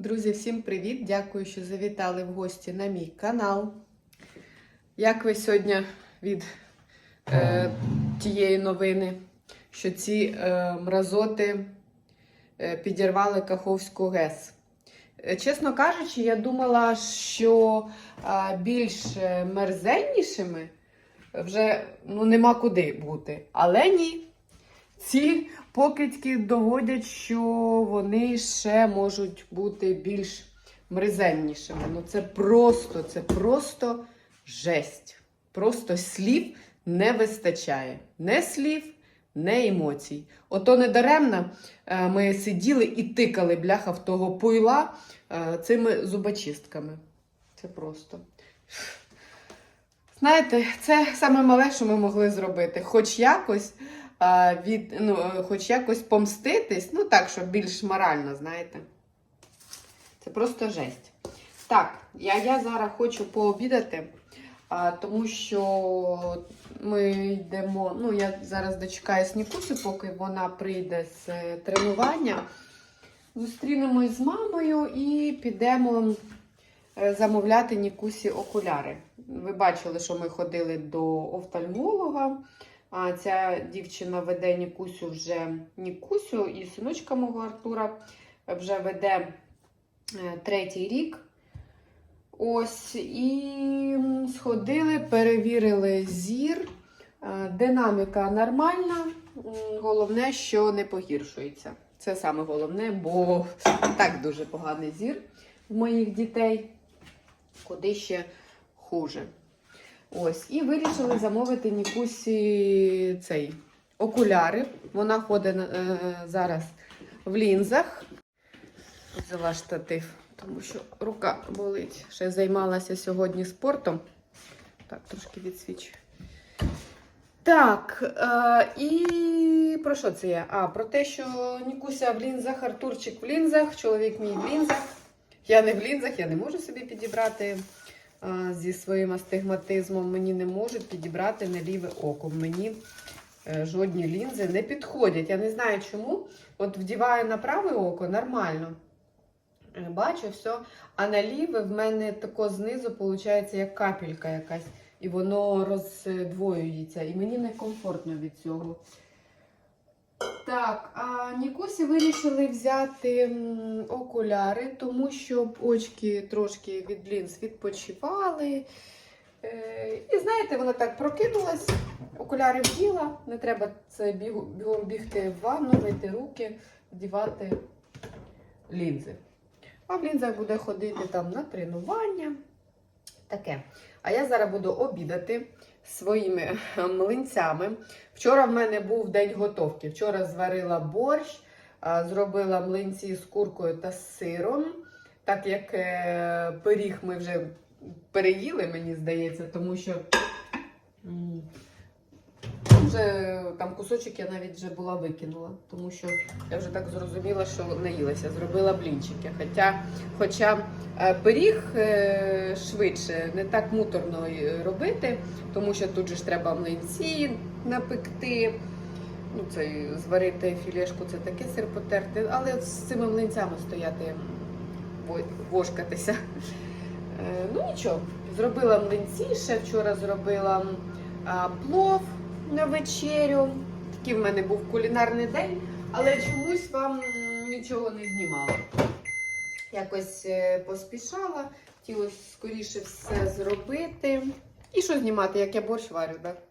Друзі, всім привіт! Дякую, що завітали в гості на мій канал. Як ви сьогодні від е, тієї новини, що ці е, мразоти е, підірвали Каховську ГЕС? Е, Чесно кажучи, я думала, що е, більш мерзеннішими вже ну, нема куди бути. Але ні. Ці покидьки доводять, що вони ще можуть бути більш мризеннішими. Ну це просто, це просто жесть. Просто слів не вистачає. Не слів, не емоцій. Ото недаремно е, ми сиділи і тикали бляха в того пойла е, цими зубочистками. Це просто. Знаєте, це саме мале, що ми могли зробити. Хоч якось від, ну, хоч якось помститись, ну так, щоб більш морально, знаєте. Це просто жесть. Так, я, я зараз хочу пообідати, а, тому що ми йдемо. Ну, я зараз дочекаюсь Нікусі, поки вона прийде з е, тренування. Зустрінемось з мамою і підемо е, замовляти Нікусі окуляри. Ви бачили, що ми ходили до офтальмолога. А ця дівчина веде Нікусю вже Нікусю і синочка мого Артура вже веде е, третій рік. Ось, і сходили, перевірили зір. Е, Динаміка нормальна. Головне, що не погіршується. Це саме головне, бо так дуже поганий зір в моїх дітей. Куди ще хуже. Ось, і вирішили замовити Нікусі цей окуляри. Вона ходить е, зараз в лінзах. Взяла штатив, тому що рука болить. Ще займалася сьогодні спортом. Так, трошки відсвічую. Так, е, і про що це я? А, про те, що Нікуся в лінзах, Артурчик в лінзах, чоловік мій в лінзах. Я не в лінзах, я не можу собі підібрати зі своїм астигматизмом. Мені не можуть підібрати на ліве око. Мені е, жодні лінзи не підходять. Я не знаю чому. От вдіваю на праве око нормально. Е, Бачу все. А на ліве в мене тако знизу виходить як капелька якась. І воно роздвоюється. І мені некомфортно від цього. Так, а Нікусі вирішили взяти окуляри, тому щоб очки трошки від лінз відпочивали. Е, і знаєте, вона так прокинулась, окуляри вділа, не треба це бігом бігти в ванну, мити руки, вдівати лінзи. А в лінзах буде ходити там на тренування. Таке. А я зараз буду обідати своїми млинцями. Вчора в мене був день готовки. Вчора зварила борщ, зробила млинці з куркою та з сиром. Так як е, пиріг ми вже переїли, мені здається, тому що вже там кусочок я навіть вже була викинула, тому що я вже так зрозуміла, що наїлася. Зробила блінчики. Хоча, хоча е, пиріг е, швидше, не так муторно робити, тому що тут же ж треба млинці напекти. Ну, це зварити філешку, це таке сир потерти, але з цими млинцями стояти, вошкатися. Е, Ну нічого, зробила млинці, ще вчора зробила плов на вечерю. Такий в мене був кулінарний день, але чомусь вам нічого не знімала. Якось е, поспішала, хотілося скоріше все зробити. І що знімати, як я борщ варю, так?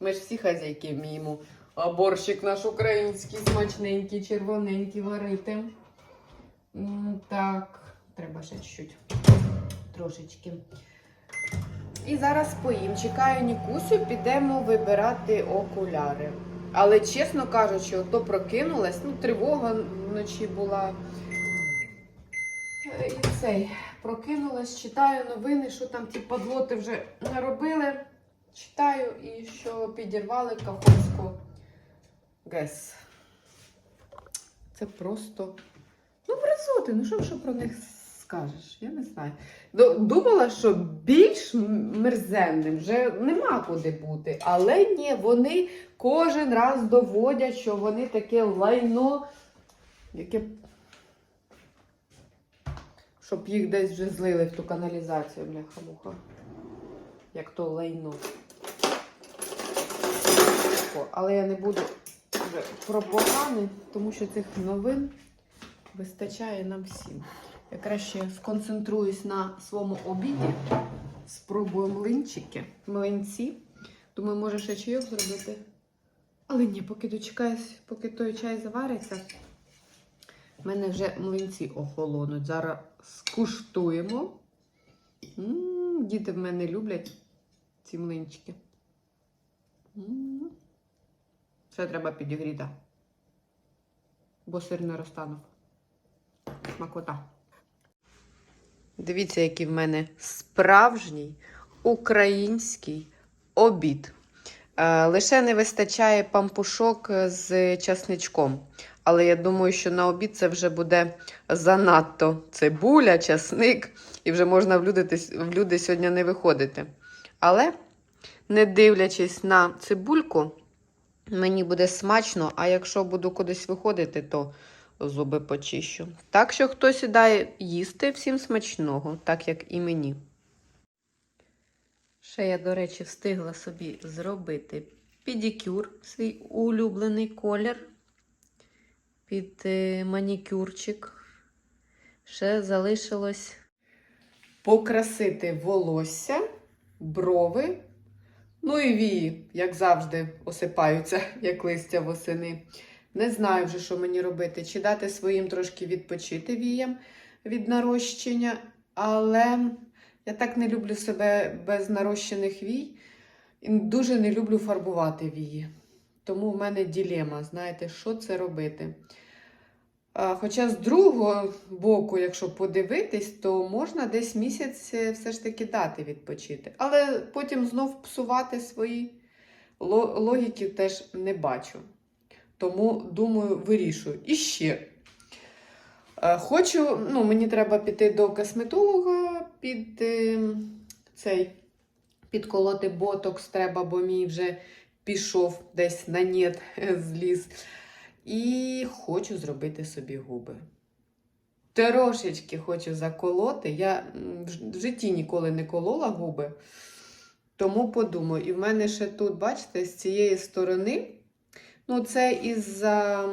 Ми ж всі хазяйки вміємо. А борщик наш український, смачненький, червоненький варити. Так, треба ще чуть-чуть. Трошечки. І зараз поїм. Чекаю Нікусю, підемо вибирати окуляри. Але чесно кажучи, ото прокинулась, ну, тривога вночі була. Е, І цей прокинулась, читаю новини, що там ті подлоти вже наробили. Читаю і що підірвали Каховську ГЕС. Це просто. Ну, мразоти, ну що, що про них скажеш? Я не знаю. Думала, що більш мерзенним вже нема куди бути. Але ні, вони кожен раз доводять, що вони таке лайно, яке щоб їх десь вже злили в ту каналізацію, бляха-муха. Як то лайно. О, але я не буду вже про погане, тому що цих новин вистачає нам всім. Я краще сконцентруюсь на своєму обіді. Спробую млинчики, млинці. Думаю, може ще чайок зробити. Але ні, поки дочекаюсь, поки той чай завариться. в мене вже млинці охолонуть. Зараз скуштуємо. М, Діти в мене люблять ці млинчики. М. Ще треба підігріти. Бо сир не розтанув. Смакота. Дивіться, який в мене справжній український обід. Е, Лише не вистачає пампушок з часничком. Але я думаю, що на обід це вже буде занадто цибуля, часник, і вже можна в люди, в люди сьогодні не виходити. Але, не дивлячись на цибульку, мені буде смачно, а якщо буду кудись виходити, то зуби почищу. Так що хто сідає їсти, всім смачного, так як і мені. Ще я, до речі, встигла собі зробити педикюр, свій улюблений колір під е, манікюрчик. Ще залишилось покрасити волосся, брови, ну і вії, як завжди, осипаються, як листя восени. Не знаю вже, що мені робити. Чи дати своїм трошки відпочити віям від нарощення, але я так не люблю себе без нарощених вій. І дуже не люблю фарбувати вії. Тому в мене ділема, знаєте, що це робити. Хоча з другого боку, якщо подивитись, то можна десь місяць е, все ж таки дати відпочити. Але потім знов псувати свої логіки теж не бачу. Тому, думаю, вирішую. І ще. Е, Хочу, ну, мені треба піти до косметолога під е, цей підколоти ботокс треба, бо мій вже пішов десь на нет зліз. І хочу зробити собі губи. Трошечки хочу заколоти. Я в житті ніколи не колола губи. Тому подумаю, і в мене ще тут, бачите, з цієї сторони. Ну, це із-за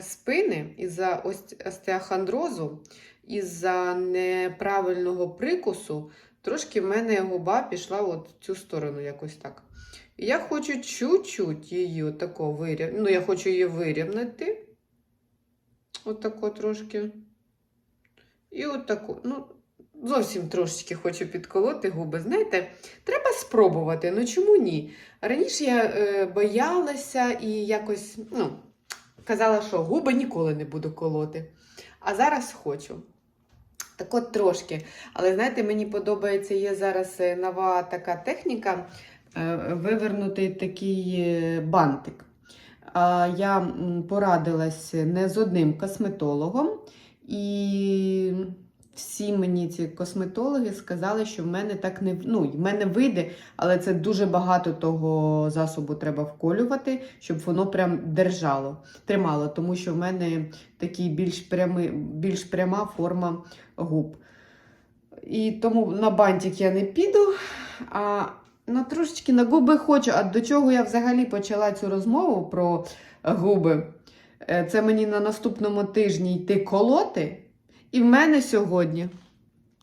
спини, із-за остеохондрозу, із-за неправильного прикусу, трошки в мене губа пішла от в цю сторону, якось так. Я хочу чуть-чуть її отако вирівняти. Ну, я хочу її вирівняти. Отако трошки. І отако. Ну, зовсім трошечки хочу підколоти губи. Знаєте, треба спробувати. Ну чому ні? Раніше я е, боялася і якось ну, казала, що губи ніколи не буду колоти. А зараз хочу. Так от трошки. Але знаєте, мені подобається, є зараз е, нова така техніка е, вивернутий такий е, бантик. А Я порадилась не з одним косметологом, і всі мені ці косметологи сказали, що в мене так не ну, в мене вийде, але це дуже багато того засобу треба вколювати, щоб воно прям держало, тримало, тому що в мене такий більш, прямий, більш пряма форма губ. І тому на бантик я не піду, а на трошечки на губи хочу. А до чого я взагалі почала цю розмову про губи? Е, Це мені на наступному тижні йти колоти. І в мене сьогодні,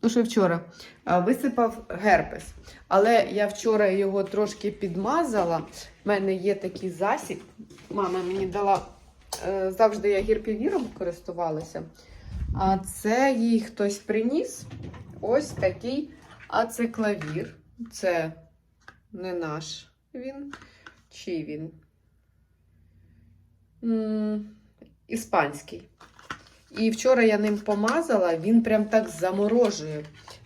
ну що вчора, висипав герпес. Але я вчора його трошки підмазала. В мене є такий засіб. Мама мені дала. е, Завжди я гірпівіром користувалася. А це їй хтось приніс. Ось такий ациклавір. Це не наш він. Чий він? М, Іспанський. І вчора я ним помазала, він прям так заморожує.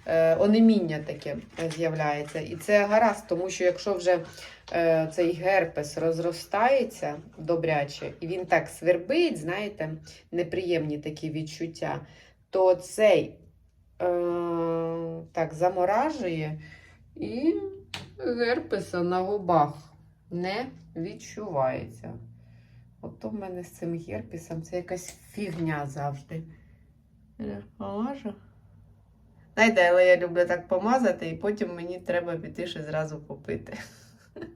Е, онеміння таке е, з'являється. І це гаразд, тому що якщо вже е, цей герпес розростається добряче, і він так свербить, знаєте, неприємні такі відчуття, то цей е, так заморажує і герпеса на губах не відчувається. Ото в мене з цим герпесом це якась фігня завжди. Е, Помажу. Знаєте, але я люблю так помазати, і потім мені треба піти ще зразу попити.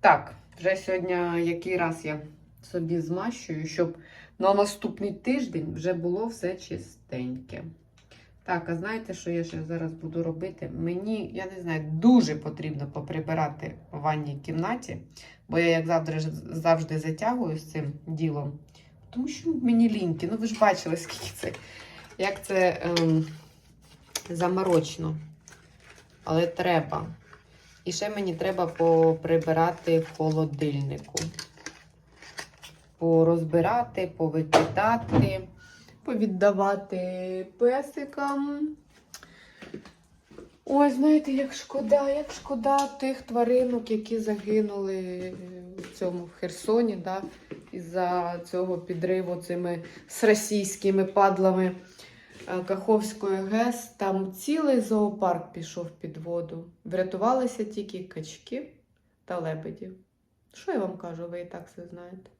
Так, вже сьогодні який раз я собі змащую, щоб на наступний тиждень вже було все чистеньке. Так, а знаєте, що я ще зараз буду робити? Мені, я не знаю, дуже потрібно поприбирати в ванній кімнаті, бо я, як завжди, завжди затягую з цим ділом. Тому що мені ліньки. Ну, ви ж бачили, скільки це, як це ем, заморочно. Але треба. І ще мені треба поприбирати в холодильнику. Порозбирати, повикидати, повіддавати песикам. Ой, знаєте, як шкода, як шкода тих тваринок, які загинули в цьому в Херсоні, да, із-за цього підриву цими з російськими падлами е, Каховської ГЕС. Там цілий зоопарк пішов під воду. Врятувалися тільки качки та лебеді. Що я вам кажу, ви і так все знаєте.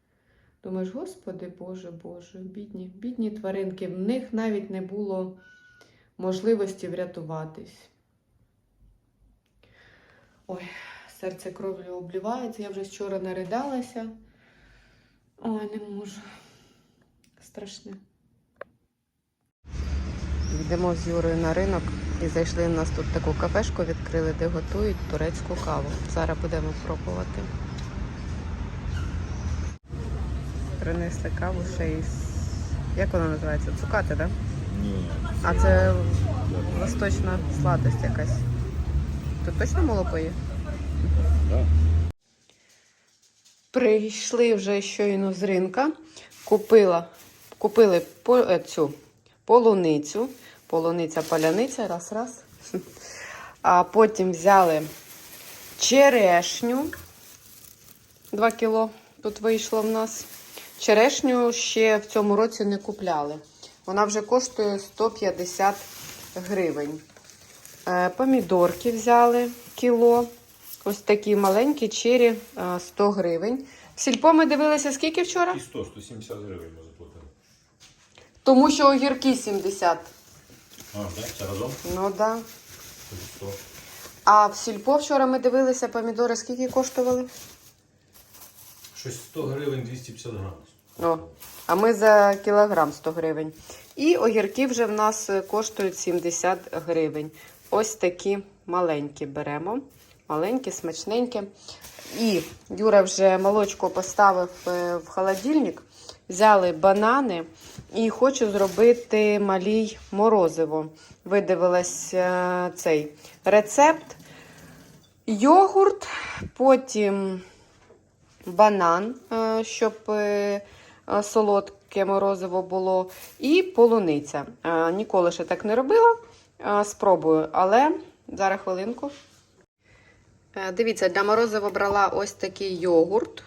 Думаєш, господи, Боже, Боже, бідні, бідні тваринки, в них навіть не було можливості врятуватись. Ой, серце кров'ю обливається, я вже вчора наридалася. Ой, не можу. Страшне. Йдемо з Юрою на ринок і зайшли. У нас тут таку кафешку відкрили, де готують турецьку каву. Зараз будемо пробувати. Принесли каву ще із. Як вона називається? Цукати, так? Да? Ні. А це восточна сладость якась. Тут точно молоко є? Да. Прийшли вже щойно з ринка. Купила, купили по, е, цю полуницю. Полуниця, паляниця, раз, раз. А потім взяли черешню. 2 кіло тут вийшло в нас. Черешню ще в цьому році не купляли. Вона вже коштує 150 гривень. Е, Помідорки взяли кіло. Ось такі маленькі чері е, 100 гривень. В сільпо ми дивилися скільки вчора? І 100, 170 гривень ми заплатили. Тому що огірки 70. А, так? Це разом? Ну да. 100. А в сільпо вчора ми дивилися помідори, скільки коштували? Щось 100 гривень 250 грамів. О, а ми за кілограм 100 гривень. І огірки вже в нас е, коштують 70 гривень. Ось такі маленькі беремо. Маленькі, смачненькі. І Юра вже молочко поставив е, в холодильник. Взяли банани і хочу зробити малій морозиво. Видивилась е, цей рецепт. Йогурт, потім банан, е, щоб солодке морозиво було, і полуниця. Ніколи ще так не робила. Е, Спробую, але зараз хвилинку. Е, Дивіться, для морозива брала ось такий йогурт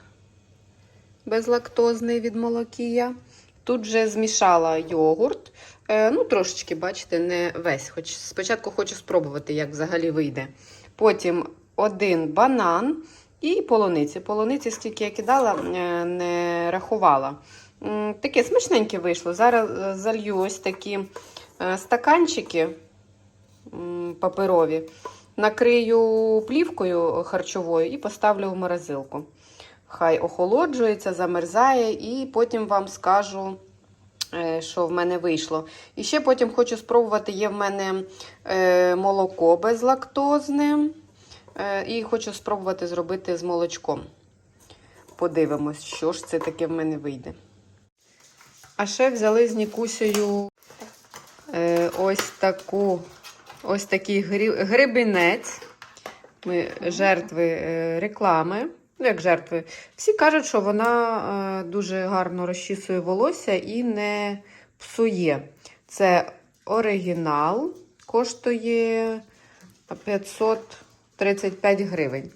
безлактозний від молокія. Тут вже змішала йогурт. Е, Ну, трошечки, бачите, не весь. Хоч спочатку хочу спробувати, як взагалі вийде. Потім один банан і полуниці. Полуниці, скільки я кидала, не рахувала. Таке смачненьке вийшло. Зараз залью ось такі стаканчики паперові, накрию плівкою харчовою і поставлю в морозилку. Хай охолоджується, замерзає, і потім вам скажу, е, що в мене вийшло. І ще потім хочу спробувати, є в мене е, молоко безлактозне. Е, І хочу спробувати зробити з молочком. Подивимось, що ж це таке в мене вийде. А ще взяли з Нікусею ось таку, ось такий грибінець. Ми жертви е, реклами. Ну, як жертви. Всі кажуть, що вона е, дуже гарно розчісує волосся і не псує. Це оригінал, коштує 535 гривень.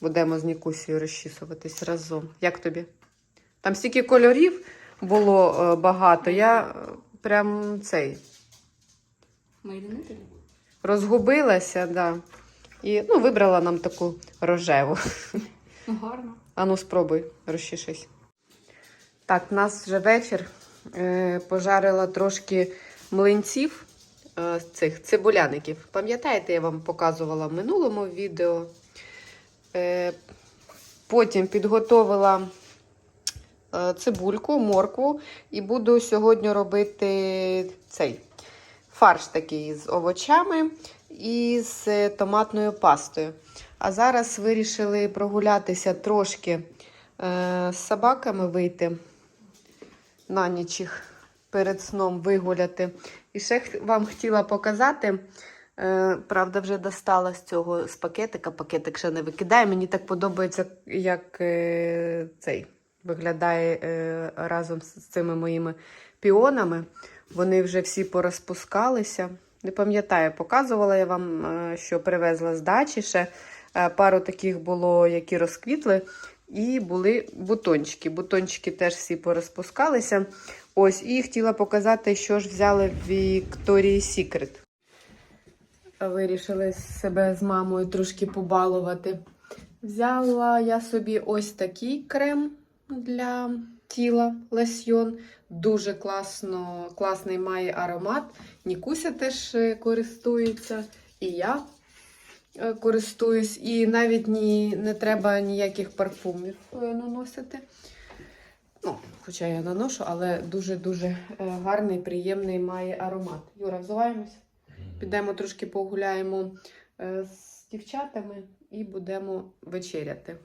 Будемо з Нікусією розчісуватись разом. Як тобі? Там стільки кольорів було е, багато. Я прям цей розгубилася, да. І ну, вибрала нам таку рожеву. Ну, гарно. Ану, спробуй, розчешись. Так, в нас вже вечір. Е, пожарила трошки млинців е, цих цибуляників. Пам'ятаєте, я вам показувала в минулому відео. Е, Потім підготовила е, цибульку, моркву і буду сьогодні робити цей фарш такий з овочами і з е, томатною пастою. А зараз вирішили прогулятися трошки е, з собаками вийти на ніч їх перед сном вигуляти. І ще вам хотіла показати. Е, правда, вже достала з цього з пакетика. Пакетик ще не викидає. Мені так подобається, як цей виглядає разом з цими моїми піонами. Вони вже всі порозпускалися. Не пам'ятаю, показувала я вам, е, що привезла з дачі ще. Е, Пару таких було, які розквітли, і були бутончики. Бутончики теж всі порозпускалися. Ось, і хотіла показати, що ж взяли в Victoria's Secret. Вирішили себе з мамою трошки побалувати. Взяла я собі ось такий крем для тіла лосьйон. Дуже класно, класний має аромат. Нікуся теж е, користується, і я е, користуюсь, і навіть ні, не треба ніяких парфумів е, наносити. Ну, хоча я наношу, але дуже-дуже гарний, приємний має аромат. Юра, взуваємось? Підемо трошки погуляємо з дівчатами і будемо вечеряти.